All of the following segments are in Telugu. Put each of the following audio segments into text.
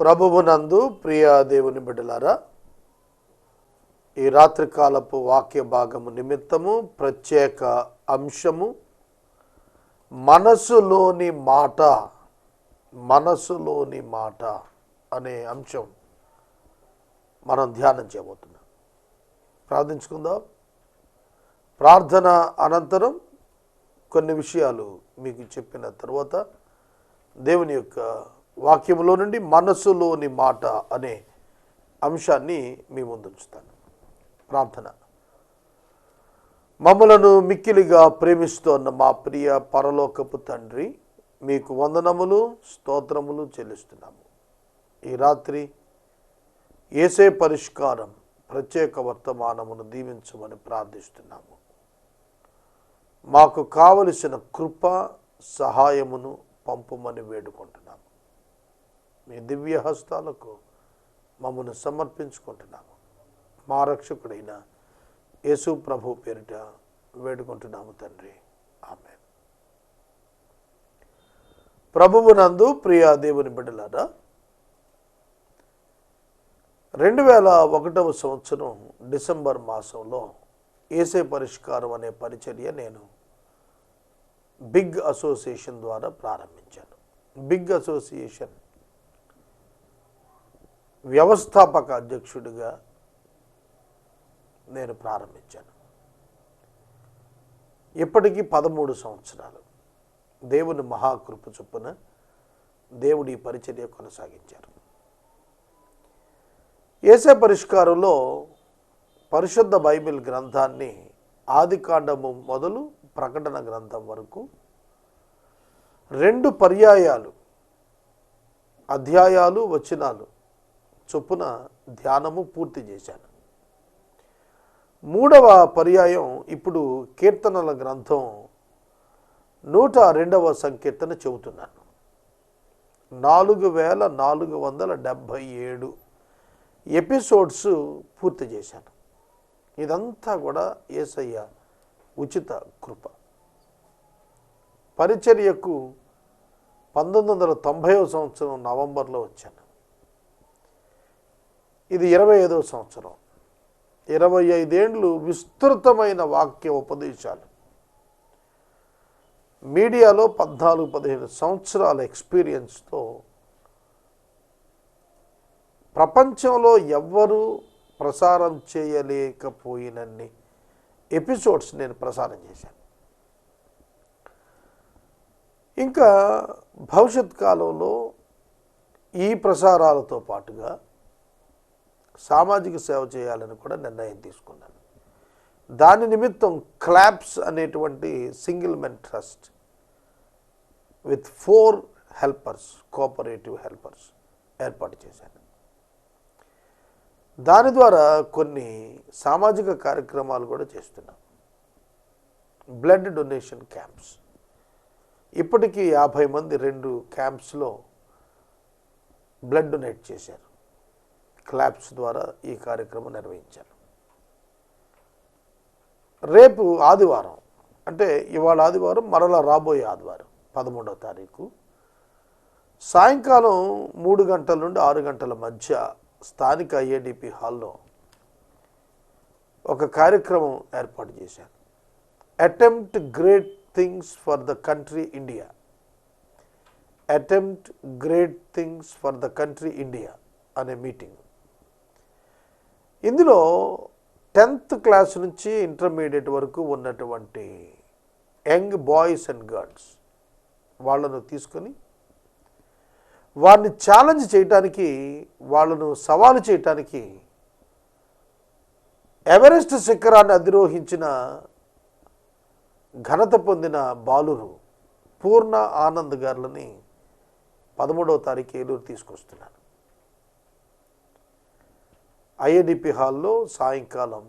ప్రభువునందు ప్రియ దేవుని బిడ్డలారా ఈ రాత్రికాలపు వాక్య భాగము నిమిత్తము ప్రత్యేక అంశము మనసులోని మాట మనసులోని మాట అనే అంశం మనం ధ్యానం చేయబోతున్నాం. ప్రార్థించుకుందాం. ప్రార్థన అనంతరం కొన్ని విషయాలు మీకు చెప్పిన తర్వాత దేవుని యొక్క వాక్యములో నుండి మనసులోని మాట అనే అంశాన్ని మీ ముందుంచుతాను. ప్రార్థన. మమ్మలను మిక్కిలిగా ప్రేమిస్తోన్న మా ప్రియ పరలోకపు తండ్రి మీకు వందనములు స్తోత్రములు చెల్లిస్తున్నాము. ఈ రాత్రి ఏసే పరిష్కారం ప్రత్యేక వర్తమానమును దీవించమని ప్రార్థిస్తున్నాము. మాకు కావలసిన కృప సహాయమును పంపమని వేడుకుంటున్నాము. మీ దివ్య హస్తాలకు మమ్మను సమర్పించుకుంటున్నాము. మా రక్షకుడైన యేసు ప్రభు పేరిట వేడుకుంటున్నాము తండ్రి. ఆమె ప్రభువునందు ప్రియా దేవుని బిడ్డలారా రెండు వేల ఒకటవ సంవత్సరం డిసెంబర్ మాసంలో ఏసే పరిష్కారం అనే పరిచర్య నేను బిగ్ అసోసియేషన్ ద్వారా ప్రారంభించాను. బిగ్ అసోసియేషన్ వ్యవస్థాపక అధ్యక్షుడిగా నేను ప్రారంభించాను. ఇప్పటికీ పదమూడు సంవత్సరాలు దేవుని మహాకృప చొప్పున దేవుడి ఈ పరిచర్య కొనసాగించారు. ఏసే పరిష్కారంలో పరిశుద్ధ బైబిల్ గ్రంథాన్ని ఆదికాండము మొదలు ప్రకటన గ్రంథం వరకు రెండు పర్యాయాలు అధ్యాయాలు వచనాలు చొప్పున ధ్యానము పూర్తి చేశాను. మూడవ పర్యాయం ఇప్పుడు కీర్తనల గ్రంథం నూట రెండవ సంకీర్తన చెబుతున్నాను. నాలుగు వేల నాలుగు వందల డెబ్భై ఏడు ఎపిసోడ్స్ పూర్తి చేశాను. ఇదంతా కూడా ఏసయ్య ఉచిత కృప. పరిచర్యకు పంతొమ్మిది వందల తొంభైవ సంవత్సరం నవంబర్లో వచ్చాను. ఇది ఇరవై ఐదవ సంవత్సరం. ఇరవై ఐదేండ్లు విస్తృతమైన వాక్య ఉపదేశాలు. మీడియాలో పద్నాలుగు పదిహేను సంవత్సరాల ఎక్స్పీరియన్స్తో ప్రపంచంలో ఎవ్వరూ ప్రసారం చేయలేకపోయినన్ని ఎపిసోడ్స్ నేను ప్రసారం చేశాను. ఇంకా భవిష్యత్ కాలంలో ఈ ప్రసారాలతో పాటుగా సామాజిక సేవ చేయాలని కూడా నిర్ణయం తీసుకున్నాను. దాని నిమిత్తం క్లాప్స్ అనేటువంటి single men trust with four helpers cooperative helpers ఏర్పాటు చేశాను. దాని ద్వారా కొన్ని సామాజిక కార్యక్రమాలు కూడా చేస్తున్నాం. బ్లడ్ డొనేషన్ క్యాంప్స్ ఇప్పటికీ యాభై మంది రెండు క్యాంప్స్లో బ్లడ్ డొనేట్ చేశారు. క్లాప్స్ ద్వారా ఈ కార్యక్రమం నిర్వహించారు. రేపు ఆదివారం అంటే ఇవాళ ఆదివారం మరలా రాబోయే ఆదివారం పదమూడవ తారీఖు. సాయంకాలం మూడు గంటల నుండి ఆరు గంటల మధ్య స్థానిక ఏడిపి హాల్లో ఒక కార్యక్రమం ఏర్పాటు చేశాను attempt great things for the country India attempt great things for the country India అనే మీటింగ్. ఇందులో టెన్త్ క్లాస్ నుంచి ఇంటర్మీడియట్ వరకు ఉన్నటువంటి యంగ్ బాయ్స్ అండ్ గర్ల్స్ వాళ్ళను తీసుకొని వారిని ఛాలెంజ్ చేయటానికి వాళ్ళను సవాలు చేయటానికి ఎవరెస్ట్ శిఖరాన్ని అధిరోహించిన ఘనత పొందిన బాలురు పూర్ణ ఆనంద్ గారులని పదమూడవ తారీఖు ఏలూరు తీసుకొస్తున్నాను ఐఏడిపి హాల్లో సాయంకాలం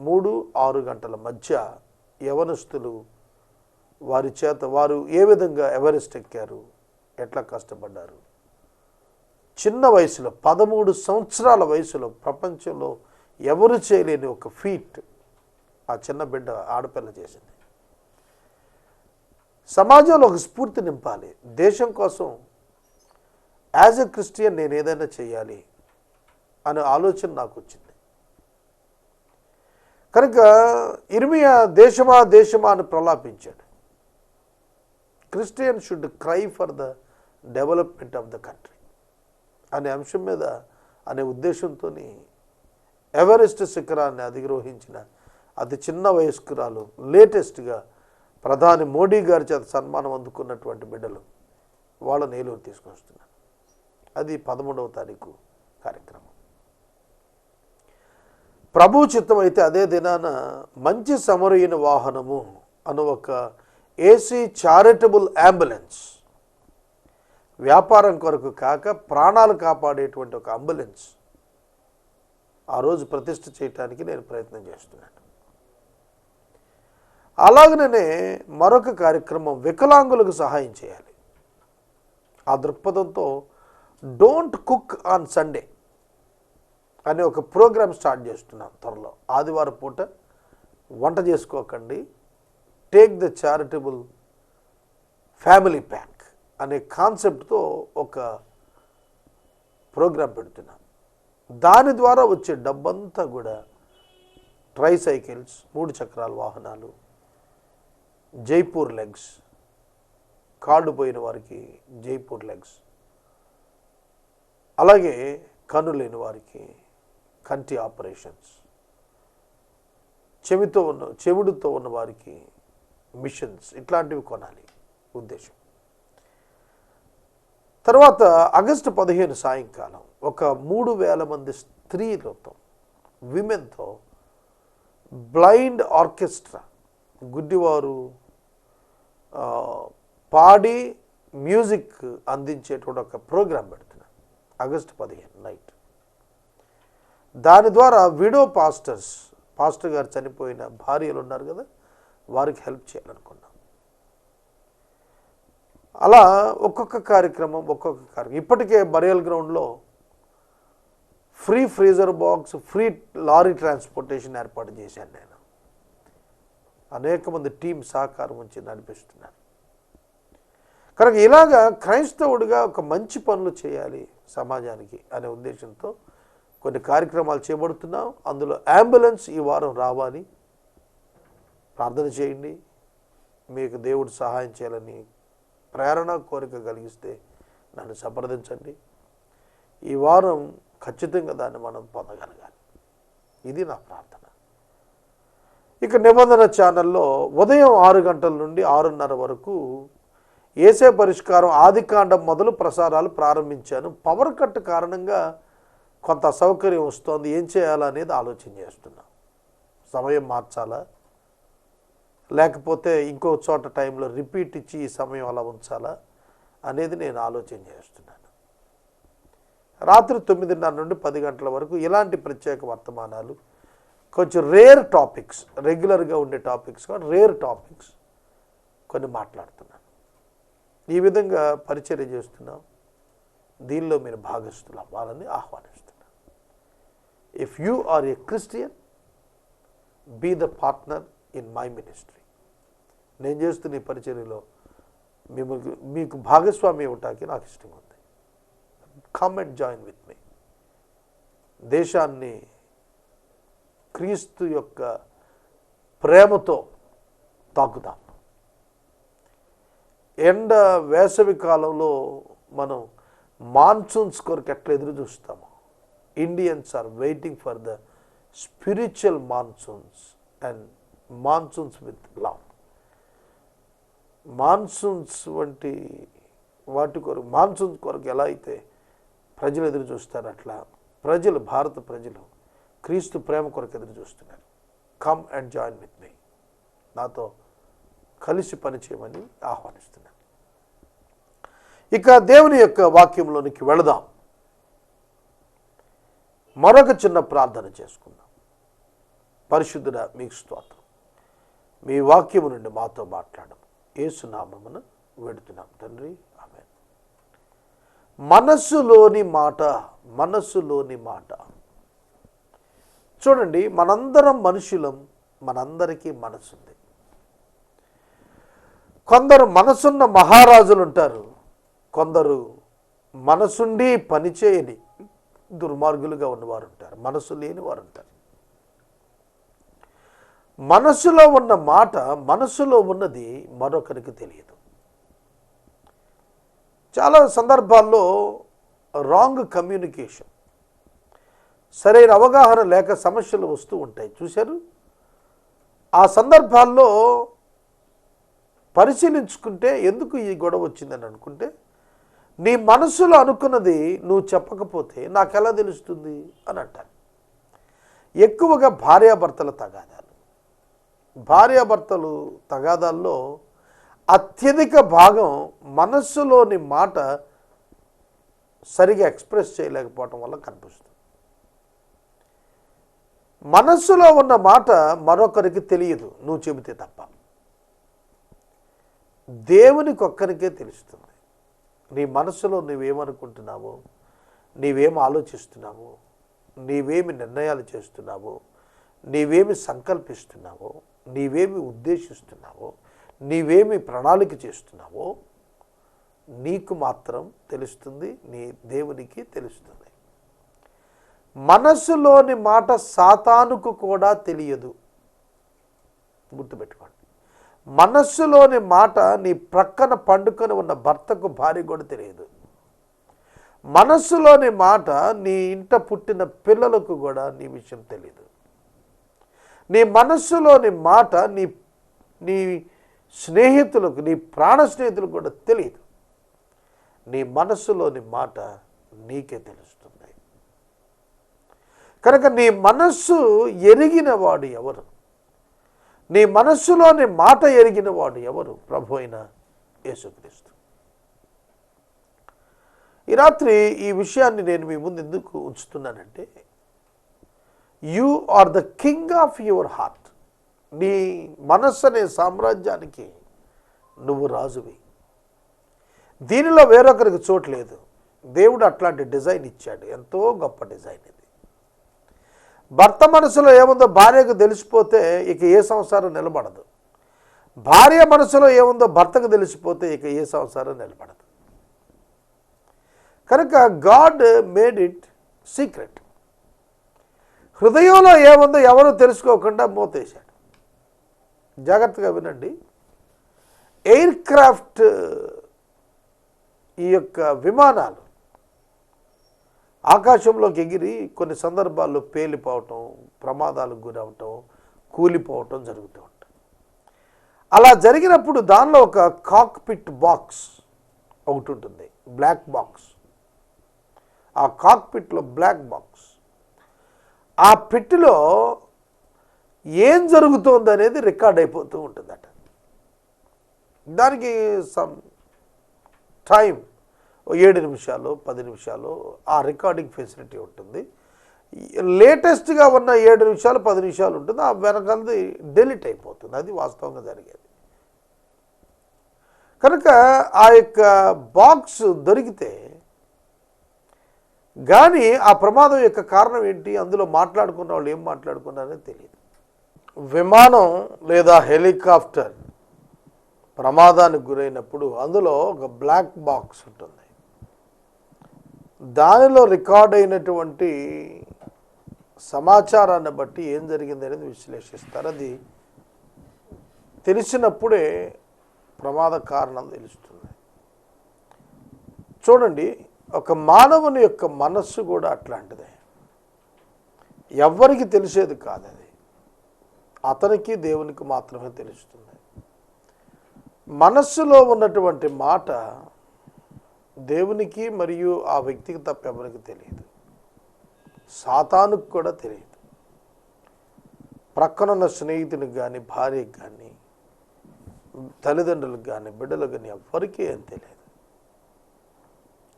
మూడు ఆరు గంటల మధ్య యవనస్తులు వారి చేత వారు ఏ విధంగా ఎవరెస్ట్ ఎక్కారు ఎట్లా కష్టపడ్డారు. చిన్న వయసులో పదమూడు సంవత్సరాల వయసులో ప్రపంచంలో ఎవరు చేయలేని ఒక ఫీట్ ఆ చిన్న బిడ్డ ఆడపిల్ల చేసింది. సమాజంలో ఒక స్ఫూర్తి నింపాలి. దేశం కోసం యాజ్ ఎ క్రిస్టియన్ నేను ఏదైనా చేయాలి అనే ఆలోచన నాకు వచ్చింది కనుక ఇర్మియా దేశమా దేశమా అని ప్రలాపించాడు. Christian should cry for the development of the country అనే అంశం మీద అనే ఉద్దేశంతో ఎవరెస్ట్ శిఖరాన్ని అధిరోహించిన అతి చిన్న వయస్కురాలు లేటెస్ట్గా ప్రధాని మోడీ గారి చేత సన్మానం అందుకున్నటువంటి బిడ్డలు వాళ్ళని ఏలూరు తీసుకొస్తున్నాను అది పదమూడవ తారీఖు కార్యక్రమం. ప్రభు చిత్తం అయితే అదే దినాన మంచి సమరైన వాహనము అను ఒక ఏసీ చారిటబుల్ అంబులెన్స్ వ్యాపారం కొరకు కాక ప్రాణాలు కాపాడేటువంటి ఒక అంబులెన్స్ ఆ రోజు ప్రతిష్ఠ చేయటానికి నేను ప్రయత్నం చేస్తున్నాను. అలాగనే మరొక కార్యక్రమం వికలాంగులకు సహాయం చేయాలి. ఆ దృక్పథంతో డోంట్ కుక్ ఆన్ సండే అనే ఒక ప్రోగ్రామ్ స్టార్ట్ చేస్తున్నాం త్వరలో. ఆదివారం పూట వంట చేసుకోకండి. Take the charitable family pack అనే కాన్సెప్ట్తో ఒక ప్రోగ్రాం పెడుతున్నాం. దాని ద్వారా వచ్చే డబ్బంతా కూడా ట్రై సైకిల్స్ మూడు చక్రాల వాహనాలు జైపూర్ లెగ్స్ కాళ్ళు పోయిన వారికి జైపూర్ లెగ్స్ అలాగే కన్ను లేని వారికి కంటి ఆపరేషన్స్. చెవితో ఉన్న చెవుడుతో ఉన్న వారికి మిషన్స్ ఇట్లాంటివి కొనాలి ఉద్దేశం. తర్వాత ఆగస్టు పదిహేను సాయంకాలం ఒక మూడు వేల మంది స్త్రీలతో విమెన్తో బ్లైండ్ ఆర్కెస్ట్రా గుడ్డివారు పాడి మ్యూజిక్ అందించేటువంటి ఒక ప్రోగ్రాం పెడుతున్నాను ఆగస్టు పదిహేను నైట్. దాని ద్వారా విడో పాస్టర్స్ పాస్టర్ గారు చనిపోయిన భార్యలు ఉన్నారు కదా వారికి హెల్ప్ చేయాలనుకున్నాం. అలా ఒక్కొక్క కార్యక్రమం ఒక్కొక్క కార్యక్రమం. ఇప్పటికే బరియల్ గ్రౌండ్లో free freezer box free lorry transportation ఏర్పాటు చేశాను నేను. అనేక మంది టీం సహకారం ఉంచి నడిపిస్తున్నాను కనుక ఇలాగా క్రైస్తవుడిగా ఒక మంచి పనులు చేయాలి సమాజానికి అనే ఉద్దేశంతో కొన్ని కార్యక్రమాలు చేపడుతున్నాం. అందులో అంబులెన్స్ ఈ వారం రావాలి. ప్రార్థన చేయండి. మీకు దేవుడు సహాయం చేయాలని ప్రేరణ కోరిక కలిగిస్తే నన్ను సంప్రదించండి. ఈ వారం ఖచ్చితంగా దాన్ని మనం పొందగలగాలి. ఇది నా ప్రార్థన. ఇక నిబంధన ఛానల్లో ఉదయం ఆరు గంటల నుండి ఆరున్నర వరకు ఏసే పరిష్కారం ఆదికాండం మొదలు ప్రసారాలు ప్రారంభించాను. పవర్ కట్ కారణంగా కొంత అసౌకర్యం వస్తోంది ఏం చేయాలనేది ఆలోచన చేస్తున్నాం. సమయం మార్చాలా? లేకపోతే ఇంకో చోట టైంలో రిపీట్ ఇచ్చి ఈ సమయం అలా ఉంచాలా అనేది నేను ఆలోచన చేస్తున్నాను. రాత్రి తొమ్మిదిన్నర నుండి పది గంటల వరకు ఇలాంటి ప్రత్యేక వర్తమానాలు కొంచెం రేర్ టాపిక్స్ రెగ్యులర్గా ఉండే టాపిక్స్ కానీ రేర్ టాపిక్స్ కొన్ని మాట్లాడుతున్నాను. ఈ విధంగా పరిచర్య చేస్తున్నాం. దీనిలో మీరు భాగస్తులు అవ్వాలని ఆహ్వానిస్తున్నాను if you are a Christian be the partner in my ministry. నేను చేస్తున్న ఈ పరిచర్యలో మిమ్మల్ని మీకు భాగస్వామి ఇవ్వటానికి నాకు ఇష్టం ఉంది come and join with me దేశాన్ని క్రీస్తు యొక్క ప్రేమతో తాకుదాం. ఎండ వేసవి కాలంలో మనం మాన్సూన్స్ కొరకు ఎట్లా ఎదురు చూస్తాము Indians are waiting for the spiritual monsoons and monsoons with love monsoons వంటి వాటి కొరకు మాన్సూన్స్ కొరకు ఎలా అయితే ప్రజలు ఎదురు చూస్తారు అట్లా ప్రజలు భారత ప్రజలు క్రీస్తు ప్రేమ కొరకు ఎదురు చూస్తున్నారు. Come and join with me నాతో కలిసి పనిచేయమని ఆహ్వానిస్తున్నాను ఇక దేవుని యొక్క వాక్యంలోనికి వెళదాం. మరొక చిన్న ప్రార్థన చేసుకుందాం. పరిశుద్ధుడ మీకు స్తోత్రం. మీ వాక్యము నుండి మాతో మాట్లాడము. ఏసునామమును వెడుతున్నాం తండ్రి. ఆమె మనస్సులోని మాట మనస్సులోని మాట. చూడండి మనందరం మనుషులం మనందరికీ మనసుంది. కొందరు మనసున్న మహారాజులు ఉంటారు కొందరు మనసుండి పనిచేయని దుర్మార్గులుగా ఉన్నవారు ఉంటారు. మనసు లేని వారు ఉంటారు. మనసులో ఉన్న మాట మనసులో ఉన్నది మరొకరికి తెలియదు. చాలా సందర్భాల్లో రాంగ్ కమ్యూనికేషన్ సరైన అవగాహన లేక సమస్యలు వస్తూ ఉంటాయి. చూశారు? ఆ సందర్భాల్లో పరిశీలించుకుంటే ఎందుకు ఈ గొడవ వచ్చిందని అనుకుంటే నీ మనసులో అనుకున్నది నువ్వు చెప్పకపోతే నాకెలా తెలుస్తుంది అని అంటారు. ఎక్కువగా భార్యాభర్తల తగాదాలు. భార్యాభర్తలు తగాదాల్లో అత్యధిక భాగం మనస్సులోని మాట సరిగా ఎక్స్ప్రెస్ చేయలేకపోవటం వల్ల కనిపిస్తుంది. మనస్సులో ఉన్న మాట మరొకరికి తెలియదు. నువ్వు చెబితే తప్ప. దేవునికి ఒక్కరికే తెలుస్తుంది. నీ మనసులో నువ్వేమనుకుంటున్నావో నీవేం ఆలోచిస్తున్నావో నీవేమి నిర్ణయాలు చేస్తున్నావో నీవేమి సంకల్పిస్తున్నావో నీవేమి ఉద్దేశిస్తున్నావో నీవేమి ప్రణాళిక చేస్తున్నావో నీకు మాత్రం తెలుస్తుంది నీ దేవునికి తెలుస్తుంది. మనసులోని మాట సాతానుకు కూడా తెలియదు. గుర్తుపెట్టుకోండి. మనస్సులోని మాట నీ ప్రక్కన పండుకొని ఉన్న భర్తకు భార్య కూడా తెలియదు. మనస్సులోని మాట నీ ఇంట పుట్టిన పిల్లలకు కూడా నీ విషయం తెలియదు నీ మనస్సులోని మాట నీ నీ స్నేహితులకు నీ ప్రాణ స్నేహితులకు కూడా తెలియదు నీ మనస్సులోని మాట నీకే తెలుస్తుంది. కనుక నీ మనస్సు ఎరిగిన వాడు ఎవరు? నీ మనస్సులోని మాట ఎరిగిన వాడు ఎవరు? ప్రభు అయిన యేసుక్రీస్తు. ఈ రాత్రి ఈ విషయాన్ని నేను మీ ముందు ఎందుకు ఉంచుతున్నానంటే you are the king of your heart. నీ మనస్సు అనే సామ్రాజ్యానికి నువ్వు రాజువి దీనిలో వేరొకరికి చోటు లేదు. దేవుడు అట్లాంటి డిజైన్ ఇచ్చాడు. ఎంతో గొప్ప డిజైన్ ఇది. భర్త మనసులో ఏముందో భార్యకు తెలిసిపోతే ఇక ఏ సంసారం నిలబడదు. భార్య మనసులో ఏముందో భర్తకు తెలిసిపోతే ఇక ఏ సంసారం నిలబడదు. కనుక గాడ్ మేడ్ ఇట్ సీక్రెట్. హృదయంలో ఏముందో ఎవరు తెలుసుకోకుండా మూతేశాడు. జాగ్రత్తగా వినండి. ఎయిర్ క్రాఫ్ట్ ఈ యొక్క విమానాలు ఆకాశంలోకి ఎగిరి కొన్ని సందర్భాల్లో పేలిపోవటం ప్రమాదాలకు గురవటం కూలిపోవటం జరుగుతూ ఉంటాయి. అలా జరిగినప్పుడు దానిలో ఒక కాక్పిట్ బాక్స్ ఒకటి ఉంటుంది బ్లాక్ బాక్స్. ఆ కాక్పిట్లో బ్లాక్ బాక్స్. ఆ పిట్టిలో ఏం జరుగుతోంది అనేది రికార్డ్ అయిపోతూ ఉంటుందట. దానికి సమ్ టైం ఏడు నిమిషాలు పది నిమిషాలు ఆ రికార్డింగ్ ఫెసిలిటీ ఉంటుంది. లేటెస్ట్గా ఉన్న ఏడు నిమిషాలు పది నిమిషాలు ఉంటుంది. ఆ వెనకాలది డెలిట్ అయిపోతుంది. అది వాస్తవంగా జరిగేది. కనుక ఆ యొక్క బాక్స్ దొరికితే కానీ ఆ ప్రమాదం యొక్క కారణం ఏంటి? అందులో మాట్లాడుకున్న వాళ్ళు ఏం మాట్లాడుకున్నారో తెలియదు. విమానం లేదా హెలికాప్టర్ ప్రమాదానికి గురైనప్పుడు అందులో ఒక బ్లాక్ బాక్స్ ఉంటుంది. దానిలో రికార్డ్ అయినటువంటి సమాచారాన్ని బట్టి ఏం జరిగింది అనేది విశ్లేషిస్తారు. అది తెలిసినప్పుడే ప్రమాద కారణం తెలుస్తుంది. చూడండి ఒక మానవుని యొక్క మనస్సు కూడా అట్లాంటిదే. ఎవ్వరికి తెలిసేది కాదు అది. అతనికి దేవునికి మాత్రమే తెలుస్తుంది. మనస్సులో ఉన్నటువంటి మాట దేవునికి మరియు ఆ వ్యక్తికి తప్ప ఎవరికి తెలియదు. సాతానుకు కూడా తెలియదు. ప్రక్కనున్న స్నేహితునికి కానీ భార్యకి కానీ తల్లిదండ్రులకు కానీ బిడ్డలకు కానీ ఎవ్వరికీ ఏం తెలియదు.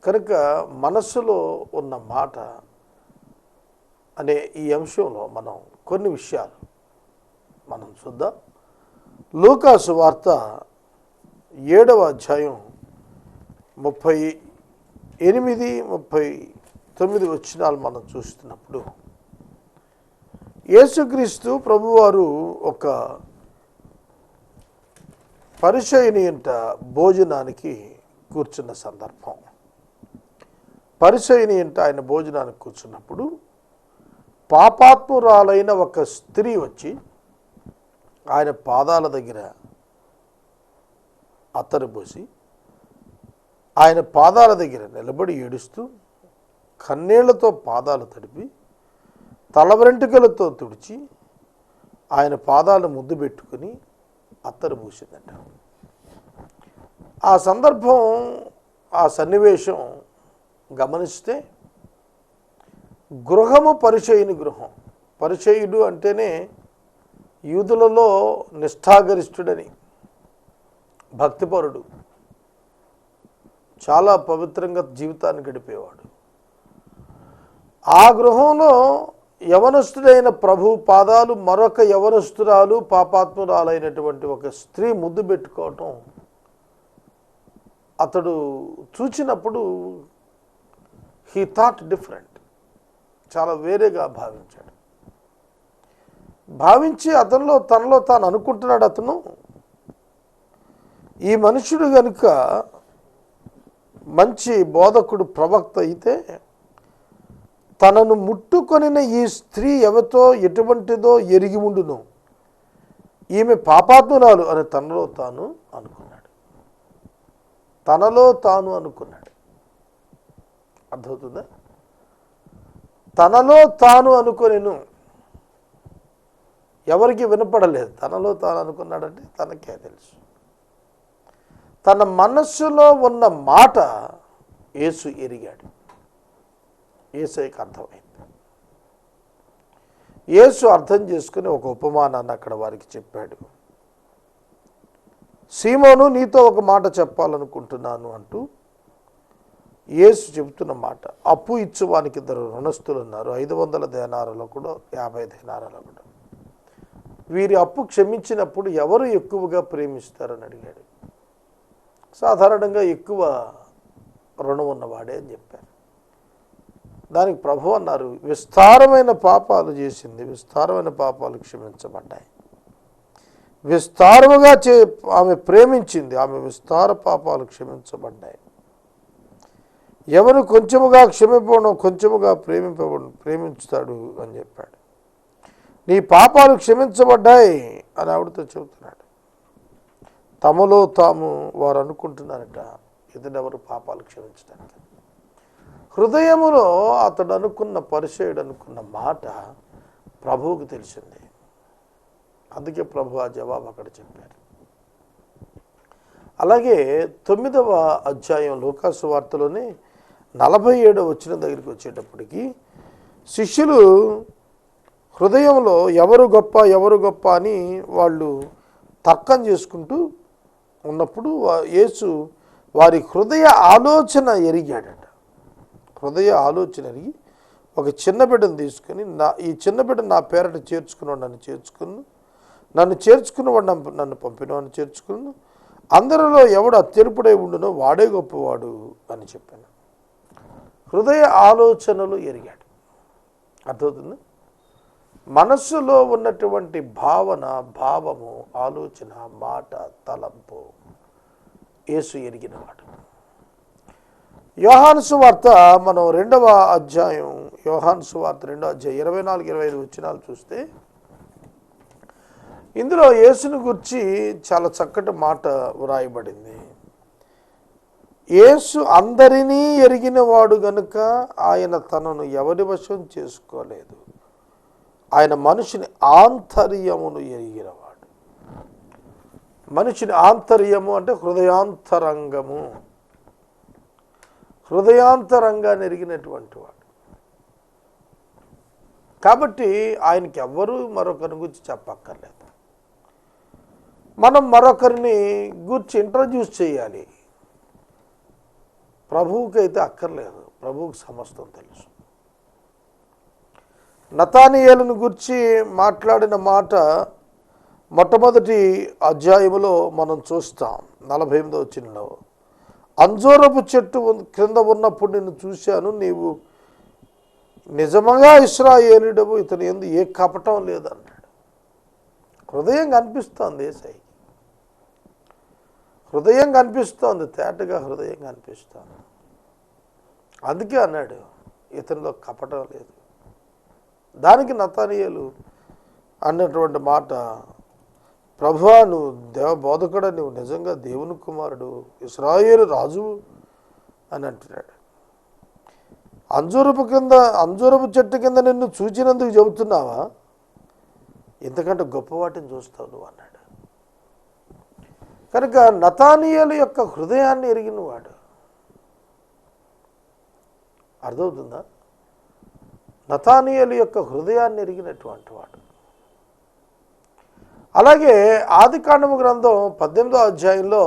కనుక మనస్సులో ఉన్న మాట అనే ఈ అంశంలో మనం కొన్ని విషయాలు మనం చూద్దాం. లూకాసు వార్త ఏడవ అధ్యాయం ముప్పై ఎనిమిది ముప్పై తొమ్మిది వచ్చినాలు మనం చూస్తున్నప్పుడు యేసుక్రీస్తు ప్రభువారు ఒక పరిచయని ఇంట భోజనానికి కూర్చున్న సందర్భం. పరిచయని ఇంట ఆయన భోజనానికి కూర్చున్నప్పుడు పాపాత్మురాలైన ఒక స్త్రీ వచ్చి ఆయన పాదాల దగ్గర అత్తరు పోసి ఆయన పాదాల దగ్గర నిలబడి ఏడుస్తూ కన్నీళ్ళతో పాదాలు తడిపి తలవెంట్రుకలతో తుడిచి ఆయన పాదాలు ముద్దు పెట్టుకుని అత్తరు పూసిందంట ఆ సందర్భం ఆ సన్నివేశం గమనిస్తే గృహము పరిచయుని గృహం. పరిచయుడు అంటేనే యూదులలో నిష్ఠాగరిష్ఠుడని భక్తిపరుడు. చాలా పవిత్రంగా జీవితాన్ని గడిపేవాడు. ఆ గృహంలో యవనస్తుడైన ప్రభు పాదాలు మరొక యవనస్తురాలు పాపాత్మురాలైనటువంటి ఒక స్త్రీ ముద్దు పెట్టుకోవటం అతడు చూచినప్పుడు హీ థాట్ డిఫరెంట్. చాలా వేరేగా భావించాడు. భావించి అతనిలో తనలో తాను అనుకుంటున్నాడు అతను ఈ మనుషుడు కనుక మంచి బోధకుడు ప్రవక్త అయితే తనను ముట్టుకొనిన ఈ స్త్రీ ఎవతో ఎటువంటిదో ఎరిగి ఉండును. ఈమె పాపాత్మురాలు అని తనలో తాను అనుకున్నాడు. తనలో తాను అనుకున్నాడు. అర్థమవుతుందా? తనలో తాను అనుకొనిను. ఎవరికి వినపడలేదు. తనలో తాను అనుకున్నాడంటే తనకే తెలుసు. తన మనస్సులో ఉన్న మాట యేసు ఎరిగాడు. ఏసైకి అర్థమైంది. యేసు అర్థం చేసుకుని ఒక ఉపమానాన్ని అక్కడ వారికి చెప్పాడు. సీమోను నీతో ఒక మాట చెప్పాలనుకుంటున్నాను అంటూ యేసు చెబుతున్న మాట అప్పు ఇచ్చువానికి ఇద్దరు రుణస్థులు ఉన్నారు. ఐదు వందల దేనారలో కూడా యాభై దేనారాలు కూడా. వీరి అప్పు క్షమించినప్పుడు ఎవరు ఎక్కువగా ప్రేమిస్తారని అడిగాడు. సాధారణంగా ఎక్కువ రుణం ఉన్నవాడే అని చెప్పారు. దానికి ప్రభు అన్నారు విస్తారమైన పాపాలు చేసింది విస్తారమైన పాపాలు క్షమించబడ్డాయి. విస్తారముగా చే ఆమె ప్రేమించింది ఆమె విస్తార పాపాలు క్షమించబడ్డాయి. ఎవరు కొంచెముగా క్షమింపడం కొంచెముగా ప్రేమింపబడు ప్రేమించుతాడు అని చెప్పాడు. నీ పాపాలు క్షమించబడ్డాయి అని ఆవిడతో చెబుతున్నాడు. తమలో తాము వారు అనుకుంటున్నారట ఎదురెవరు పాపాలు క్షమించడానికి. హృదయములో అతడు అనుకున్న పరిచయుడు అనుకున్న మాట ప్రభువుకు తెలిసింది. అందుకే ప్రభు ఆ జవాబు అక్కడ చెప్పారు. అలాగే తొమ్మిదవ అధ్యాయం లోకాసు వార్తలోనే నలభై ఏడవ వచ్చిన దగ్గరికి వచ్చేటప్పటికి శిష్యులు హృదయంలో ఎవరు గొప్ప ఎవరు గొప్ప అని వాళ్ళు తర్కం చేసుకుంటూ ఉన్నప్పుడు యేసు వారి హృదయ ఆలోచన ఎరిగాడట. హృదయ ఆలోచన ఎరిగి ఒక చిన్న బిడ్డను తీసుకుని నా ఈ చిన్న బిడ్డ నా పేరట చేర్చుకున్నాడు నన్ను చేర్చుకును నన్ను చేర్చుకున్నవాడు నన్ను నన్ను పంపినవాడిని చేర్చుకును అందరిలో ఎవడు అత్యర్పుడై ఉండునో వాడే గొప్పవాడు అని చెప్పాను. హృదయ ఆలోచనలు ఎరిగాడు. అర్థమవుతుంది? మనస్సులో ఉన్నటువంటి భావన భావము ఆలోచన మాట తలంపు యేసు ఎరిగినవాడు. యోహాను సువార్త మనం రెండవ అధ్యాయం యోహాను సువార్త రెండవ అధ్యాయం ఇరవై నాలుగు ఇరవై ఐదు వచ్చినాలు చూస్తే ఇందులో యేసును గురించి చాలా చక్కటి మాట వ్రాయబడింది. యేసు అందరినీ ఎరిగినవాడు గనుక ఆయన తనను ఎవరి వశం చేసుకోలేదు? ఆయన మనిషిని ఆంతర్యమును ఎరిగినవాడు. మనిషిని ఆంతర్యము అంటే హృదయాంతరంగము. హృదయాంతరంగాన్ని ఎరిగినటువంటి వాడు. కాబట్టి ఆయనకి ఎవ్వరూ మరొకరి గురించి చెప్పక్కర్లేదు. మనం మరొకరిని గురించి ఇంట్రడ్యూస్ చేయాలి. ప్రభువుకి అయితే అక్కర్లేదు. ప్రభువుకి సమస్తం తెలుసు. నతానియేలును గురించి మాట్లాడిన మాట మొట్టమొదటి అధ్యాయములో మనం చూస్తాం. నలభై ఎనిమిదో చిన్నలో అంజూరపు చెట్టు క్రింద ఉన్నప్పుడు నిన్ను చూశాను. నీవు నిజముగా ఇస్రాయేలుడవు ఇతని ఎందు ఏ కపటం లేదన్నాడు. హృదయం కనిపిస్తోంది ఏసై. హృదయం కనిపిస్తోంది తేటగా హృదయం కనిపిస్తోంది. అందుకే అన్నాడు ఇతనిలో కపటం లేదు. దానికి నతానియలు అన్నటువంటి మాట ప్రభువా నువ్వు దేవ బోధకుడ నువ్వు నిజంగా దేవుని కుమారుడు ఇస్రాయేలు రాజు అని అంటున్నాడు. అంజూరపు కింద అంజూరపు చెట్టు కింద నిన్ను చూచినందుకు చెబుతున్నావా? ఎందుకంటే గొప్ప వాటిని చూస్తావు నువ్వు అన్నాడు. కనుక నతానియలు యొక్క హృదయాన్ని ఎరిగిన వాడు అర్థమవుతుందా? నతానియలు యొక్క హృదయాన్ని ఎరిగినటువంటి వాడు. అలాగే ఆది కాండము గ్రంథం పద్దెనిమిదో అధ్యాయంలో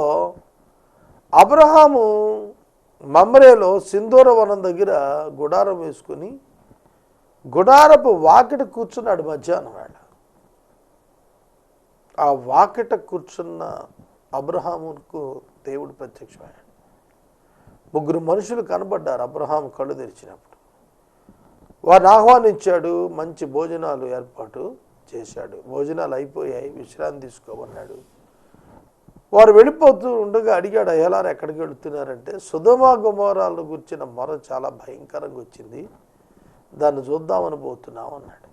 అబ్రహాము మమ్రేలో సింధూర వనం దగ్గర గుడారం వేసుకుని గుడారపు వాకిట కూర్చున్నాడు మధ్యాహ్నం వేళ. ఆ వాకిట కూర్చున్న అబ్రహాముకు దేవుడు ప్రత్యక్షమయ్యాడు. ముగ్గురు మనుషులు కనబడ్డారు. అబ్రహాం కళ్ళు తెరిచినప్పుడు. వారిని ఆహ్వానించాడు మంచి భోజనాలు ఏర్పాటు చేశాడు. భోజనాలు అయిపోయాయి విశ్రాంతి తీసుకోమన్నాడు. వారు వెళ్ళిపోతూ ఉండగా అడిగాడు అయ్యలారు ఎక్కడికి వెళుతున్నారంటే సుధమా గుమారాలను గుర్చిన మొర చాలా భయంకరంగా వచ్చింది. దాన్ని చూద్దామని పోతున్నాం అన్నాడు.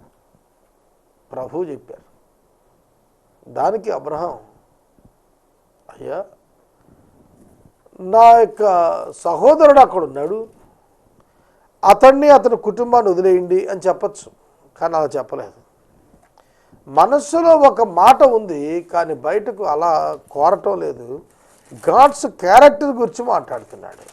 ప్రభు చెప్పారు దానికి అబ్రహం అయ్యా నా యొక్క సహోదరుడు అక్కడ ఉన్నాడు అతన్ని అతని కుటుంబాన్ని వదిలేయండి అని చెప్పచ్చు కానీ అలా చెప్పలేదు. మనస్సులో ఒక మాట ఉంది కానీ బయటకు అలా కోరటం లేదు. గాడ్స్ క్యారెక్టర్ గురించి మాట్లాడుతున్నాడు.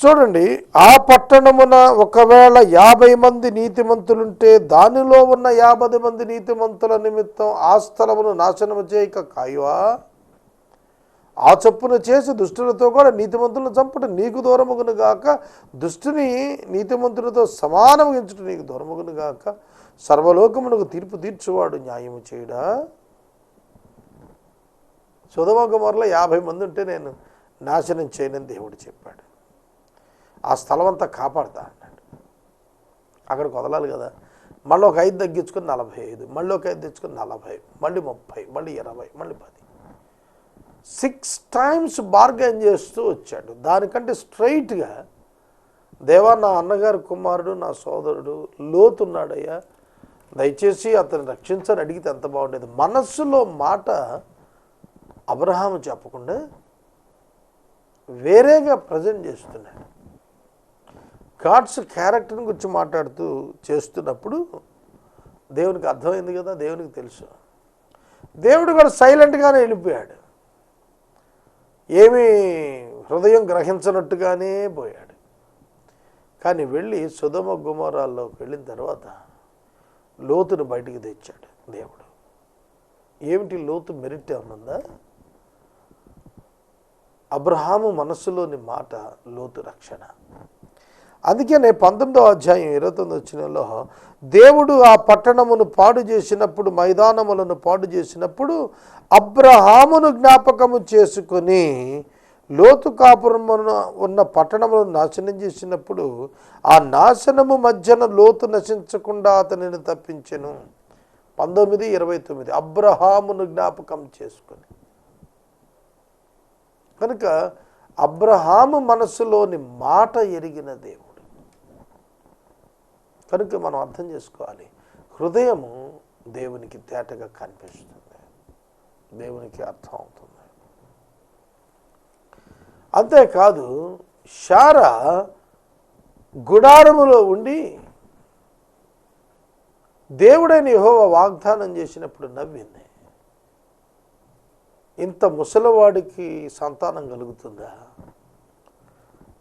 చూడండి ఆ పట్టణమున ఒకవేళ యాభై మంది నీతిమంతులుంటే దానిలో ఉన్న యాభై మంది నీతిమంతుల నిమిత్తం ఆ స్థలమును నాశనము చేయక కాయువా? ఆ చొప్పున చేసి దుష్టులతో కూడా నీతిమంతులను చంపడం నీకు దూరముగును గాక. దుష్టుని నీతిమంతులతో సమానము ఎంచుట నీకు దూరముగును గాక. సర్వలోకమునకు తీర్పు తీర్చువాడు న్యాయము చేయడా. సుధమకుమారులో యాభై మంది ఉంటే నేను నాశనం చేయనని దేవుడు చెప్పాడు. ఆ స్థలం అంతా కాపాడుతా అన్నాడు. అక్కడికి వదలాలి కదా. మళ్ళీ ఒక ఐదు తగ్గించుకుని నలభై ఐదు మళ్ళీ ఒక ఐదు తెచ్చుకుని నలభై మళ్ళీ ముప్పై మళ్ళీ ఇరవై మళ్ళీ పది. సిక్స్ టైమ్స్ బార్గెన్ చేస్తూ వచ్చాడు. దానికంటే స్ట్రైట్గా దేవా నా అన్నగారి కుమారుడు నా సోదరుడు లోతున్నాడయ్యా దయచేసి అతను రక్షించని అడిగితే ఎంత బాగుండేది. మనస్సులో మాట అబ్రహాం చెప్పకుండా వేరేగా ప్రజెంట్ చేస్తున్నాడు. గాడ్స్ క్యారెక్టర్ని గురించి మాట్లాడుతూ చేస్తున్నప్పుడు దేవునికి అర్థమైంది కదా దేవునికి తెలుసు. దేవుడు కూడా సైలెంట్గానే వెళ్ళిపోయాడు. ఏమీ హృదయం గ్రహించనట్టుగానే పోయాడు. కానీ వెళ్ళి సుధమ గుమారాల్లోకి వెళ్ళిన తర్వాత లోతును బయటికి తెచ్చాడు దేవుడు. ఏమిటి లోతు మెరిట్ ఏమనుందా? అబ్రహాము మనస్సులోని మాట లోతు రక్షణ. అందుకనే పంతొమ్మిదో అధ్యాయం ఇరవై తొమ్మిది వచ్చినలో దేవుడు ఆ పట్టణమును పాడు చేసినప్పుడు మైదానములను పాడు చేసినప్పుడు అబ్రహామును జ్ఞాపకము చేసుకొని లోతు కాపురమున ఉన్న పట్టణమును నాశనం చేసినప్పుడు ఆ నాశనము మధ్యన లోతు నశించకుండా అతనిని తప్పించెను. పంతొమ్మిది ఇరవై తొమ్మిది. అబ్రహామును జ్ఞాపకం చేసుకొని. కనుక అబ్రహాము మనసులోని మాట ఎరిగిన దేవుడు. కనుక మనం అర్థం చేసుకోవాలి. హృదయము దేవునికి తేటగా కనిపిస్తుంది. దేవునికి అర్థం అవుతుంది. అంతేకాదు శారా గుడారములో ఉండి దేవుడైన యహోవ వాగ్దానం చేసినప్పుడు నవ్వింది. ఇంత ముసలివాడికి సంతానం కలుగుతుందా?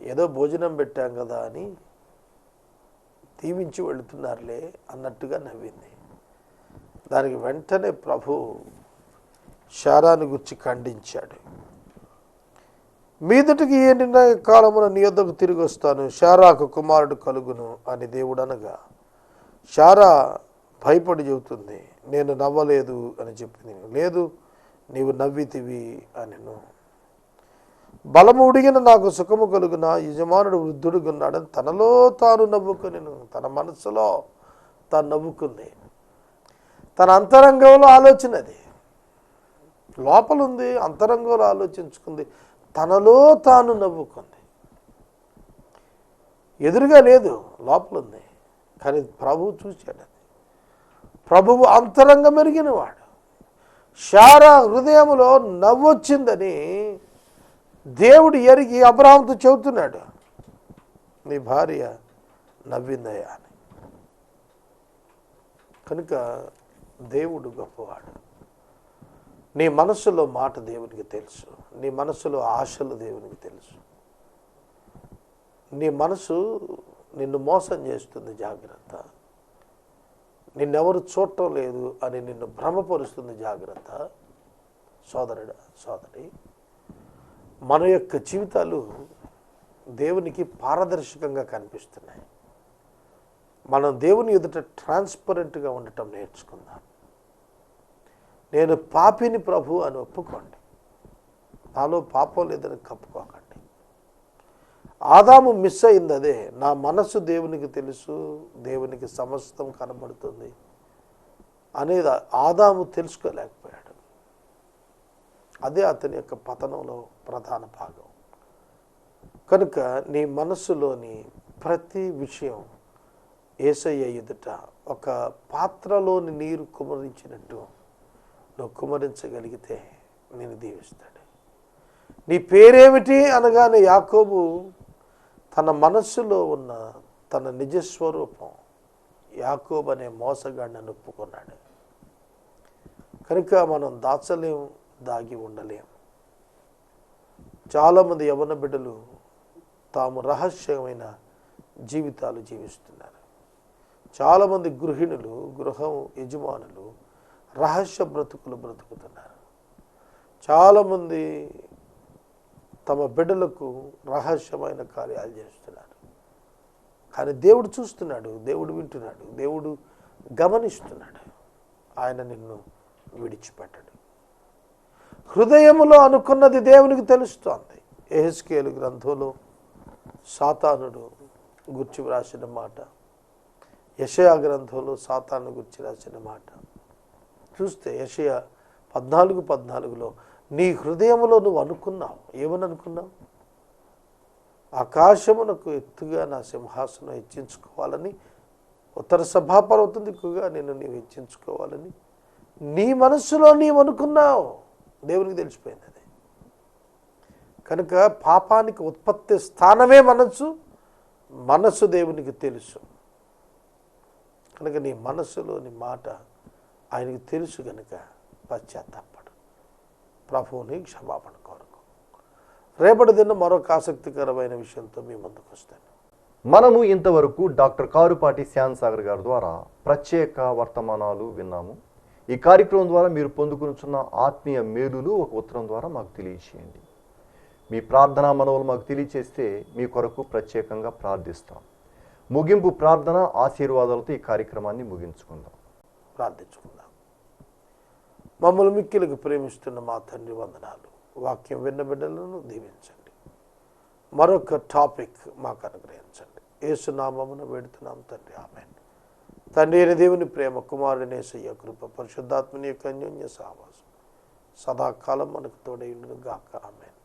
ఏదో భోజనం పెట్టాం కదా అని దీవించి వెళుతున్నారులే అన్నట్టుగా నవ్వింది. దానికి వెంటనే ప్రభు శారాన్ని గుర్చి ఖండించాడు. మీదటికి ఏ నిర్ణయ కాలమున నీ యొద్దకు తిరిగి వస్తాను? శారాకు కుమారుడు కలుగును అని దేవుడు అనగా శారా భయపడి చెబుతుంది. నేను నవ్వలేదు అని చెప్పింది. లేదు నీవు నవ్వితివి అనెను. బలము ఉడిగిన నాకు సుఖము కలుగున యజమానుడు వృద్ధుడుగున్నాడని తనలో తాను నవ్వుకుని తన మనసులో తాను నవ్వుకుంది. తన అంతరంగంలో ఆలోచన అది. లోపలుంది అంతరంగంలో ఆలోచించుకుంది. తనలో తాను నవ్వుకుంది. ఎదురుగా లేదు లోపలుంది. కానీ ప్రభువు చూశాడు అది. ప్రభువు అంతరంగం ఎరిగినవాడు శారా హృదయంలో నవ్వొచ్చిందని దేవుడు ఎరిగి అబ్రహాంతో చెబుతున్నాడు నీ భార్య నవ్విందయ్యా అని. కనుక దేవుడు గొప్పవాడు. నీ మనసులో మాట దేవునికి తెలుసు నీ మనసులో ఆశలు దేవునికి తెలుసు. నీ మనసు నిన్ను మోసం చేస్తుంది జాగ్రత్త. నిన్నెవరు చూడటం లేదు అని నిన్ను భ్రమపరుస్తుంది జాగ్రత్త. సోదరుడు సోదరి మన యొక్క జీవితాలు దేవునికి పారదర్శకంగా కనిపిస్తున్నాయి. మనం దేవుని ఎదుట ట్రాన్స్పరెంట్గా ఉండటం నేర్చుకుందాం. నేను పాపిని ప్రభు అని ఒప్పుకోండి. నాలో పాపం లేదని కప్పుకోకండి. ఆదాము మిస్ అయింది అదే నా మనసు దేవునికి తెలుసు దేవునికి సమస్తం కనబడుతుంది అనేది ఆదాము తెలుసుకోలేక అదే అతని యొక్క పతనంలో ప్రధాన భాగం. కనుక నీ మనస్సులోని ప్రతి విషయం ఏసయ్య ఎదుట ఒక పాత్రలోని నీరు కుమరించినట్టు నువ్వు కుమరించగలిగితే నేను దీవిస్తాడు నీ పేరేమిటి అనగానే యాకోబు తన మనస్సులో ఉన్న తన నిజస్వరూపం యాకోబు అనే మోసగాడిని ఒప్పుకున్నాడు కనుక మనం దాచలేం దాగి ఉండలేం చాలామంది యవన బిడ్డలు తాము రహస్యమైన జీవితాలు జీవిస్తున్నారు. చాలామంది గృహిణులు గృహం యజమానులు రహస్య బ్రతుకులు బ్రతుకుతున్నారు. చాలామంది తమ బిడ్డలకు రహస్యమైన కార్యాలు చేస్తున్నారు. కానీ దేవుడు చూస్తున్నాడు దేవుడు వింటున్నాడు దేవుడు గమనిస్తున్నాడు. ఆయన నిన్ను విడిచిపెట్టడు. హృదయములో అనుకున్నది దేవునికి తెలుస్తోంది. ఎహెస్కేలు గ్రంథంలో సాతానుడు గుర్చి వ్రాసిన మాట. యషయా గ్రంథంలో సాతాను గుర్చి రాసిన మాట. చూస్తే యషయ పద్నాలుగు పద్నాలుగులో నీ హృదయంలో నువ్వు అనుకున్నావు. ఏమని అనుకున్నావు? ఆకాశమునకు ఎత్తుగా నా సింహాసనం హెచ్చించుకోవాలని ఉత్తర సభాపర్వతం దిక్కుగా నేను నీవు హెచ్చించుకోవాలని నీ మనస్సులో నీవు అనుకున్నావు. దేవునికి తెలిసిపోయింది అది కనుక పాపానికి ఉత్పత్తి స్థానమే మనస్సు మనస్సు దేవునికి తెలుసు. కనుక నీ మనస్సులోని మాట ఆయనకి తెలుసు కనుక పశ్చాత్తాపడు. ప్రభువుని క్షమాపణ కోరుకు. రేపటి దిన మరొక ఆసక్తికరమైన విషయంతో మీ ముందుకు వస్తాను. మనము ఇంతవరకు డాక్టర్ కారుపాటి శ్యాన్ సాగర్ గారి ద్వారా ప్రత్యేక వర్తమానాలు విన్నాము. ఈ కార్యక్రమం ద్వారా మీరు పొందుకునుచున్న ఆత్మీయ మేలులు ఒక ఉత్తరం ద్వారా మాకు తెలియచేయండి. మీ ప్రార్థనా మనవులు మాకు తెలియచేస్తే మీ కొరకు ప్రత్యేకంగా ప్రార్థిస్తాం. ముగింపు ప్రార్థన ఆశీర్వాదాలతో ఈ కార్యక్రమాన్ని ముగించుకుందాం. ప్రార్థించుకుందాం. మమ్మల్ని మిక్కిలకు ప్రేమిస్తున్న మా తండ్రి వందనాలు. వాక్యం విన్న బిడ్డలను దీవించండి. మరొక టాపిక్ మాకు అనుగ్రహించండి. ఏసునామమును వేడుతున్నాం తండ్రి. ఆమె తండ్రి అయిన దేవుని ప్రేమ కుమారుడనే సయ్య కృప పరిశుద్ధాత్మని యొక్క అన్యోన్య సావాసం. సదాకాలం మనకు తోడైండును గాక ఆమెన్.